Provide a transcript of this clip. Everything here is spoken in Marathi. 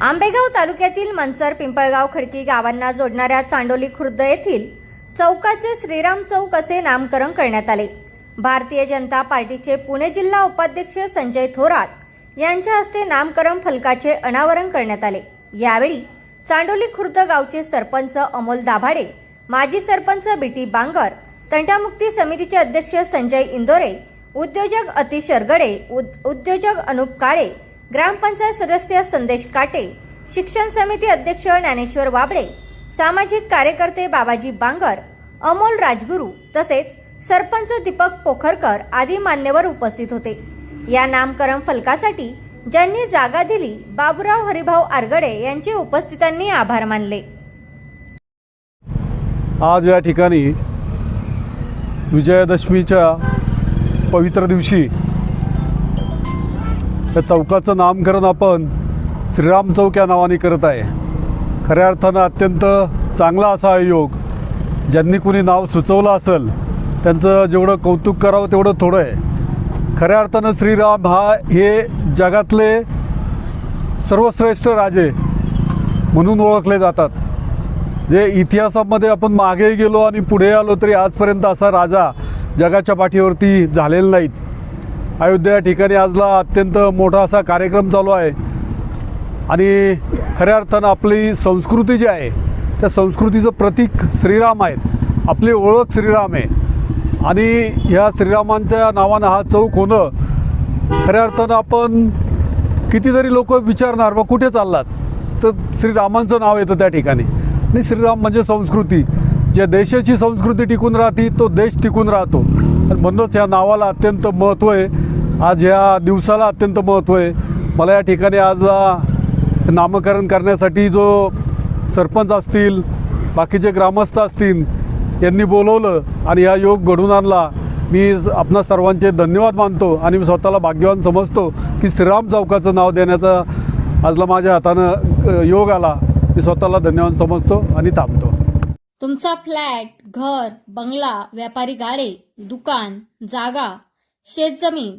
आंबेगाव तालुक्यातील मंचर पिंपळगाव खडकी गावांना जोडणाऱ्या चांडोली खुर्द येथील चौकाचे श्रीराम चौक असे नामकरण करण्यात आले. भारतीय जनता पार्टीचे पुणे जिल्हा उपाध्यक्ष संजय थोरात यांच्या हस्ते नामकरण फलकाचे अनावरण करण्यात आले. यावेळी चांडोली खुर्द गावचे सरपंच अमोल दाभाडे माजी सरपंच बीटी बांगर तंटामुक्ती समितीचे अध्यक्ष संजय इंदोरे उद्योजक अतिश शरगडे उद- उद्योजक अनुप काळे ग्रामपंचायत सदस्य संदेश काटे शिक्षण समिती अध्यक्ष ज्ञानेश्वर वाबळे सामाजिक कार्यकर्ते बाबाजी बांगर अमोल राजगुरू तसेच सरपंच दीपक पोखरकर आदी मान्यवर उपस्थित होते. या नामकरण फलकासाठी ज्यांनी जागा दिली बाबुराव हरिभाऊ आरगडे यांचे उपस्थितांनी आभार मानले. आज या ठिकाणी विजयादशमीच्या पवित्र दिवशी या चौकाचं नामकरण आपण श्रीराम चौक या नावाने करत आहे. खऱ्या अर्थानं अत्यंत चांगला असा योग. ज्यांनी कुणी नाव सुचवलं असेल त्यांचं जेवढं कौतुक करावं तेवढं थोडं आहे. खऱ्या अर्थानं श्रीराम हा हे जगातले सर्वश्रेष्ठ राजे म्हणून ओळखले जातात. जे इतिहासामध्ये आपण मागे गेलो आणि पुढे आलो तरी आजपर्यंत असा राजा जगाच्या पाठीवरती झालेला नाहीत. अयोध्या या ठिकाणी आजला अत्यंत मोठा असा कार्यक्रम चालू आहे. आणि खऱ्या अर्थानं आपली संस्कृती जी आहे त्या संस्कृतीचं प्रतीक श्रीराम आहेत. आपली ओळख श्रीराम आहे. आणि ह्या श्रीरामांच्या नावानं हा चौक होणं खऱ्या अर्थानं आपण कितीतरी लोक विचारणार मग कुठे चाललात? तर श्रीरामांचं नाव येतं त्या ठिकाणी. आणि श्रीराम म्हणजे संस्कृती. ज्या देशाची संस्कृती टिकून राहते तो देश टिकून राहतो. आणि म्हणूनच या नावाला अत्यंत महत्त्व आहे. आज ह्या दिवसाला अत्यंत महत्त्व आहे. मला या ठिकाणी आज नामकरण करण्यासाठी जो सरपंच असतील बाकीचे ग्रामस्थ असतील यांनी बोलवलं आणि हा योग घडून आणला. मी आपणा सर्वांचे धन्यवाद मानतो आणि मी स्वतःला भाग्यवान समजतो की श्रीराम चौकाचं नाव देण्याचा आजला माझ्या हातानं योग आला. मी स्वतःला धन्यवाद समजतो आणि थांबतो. तुमचा फ्लॅट घर बंगला व्यापारी गाडे दुकान जागा शेतजमीन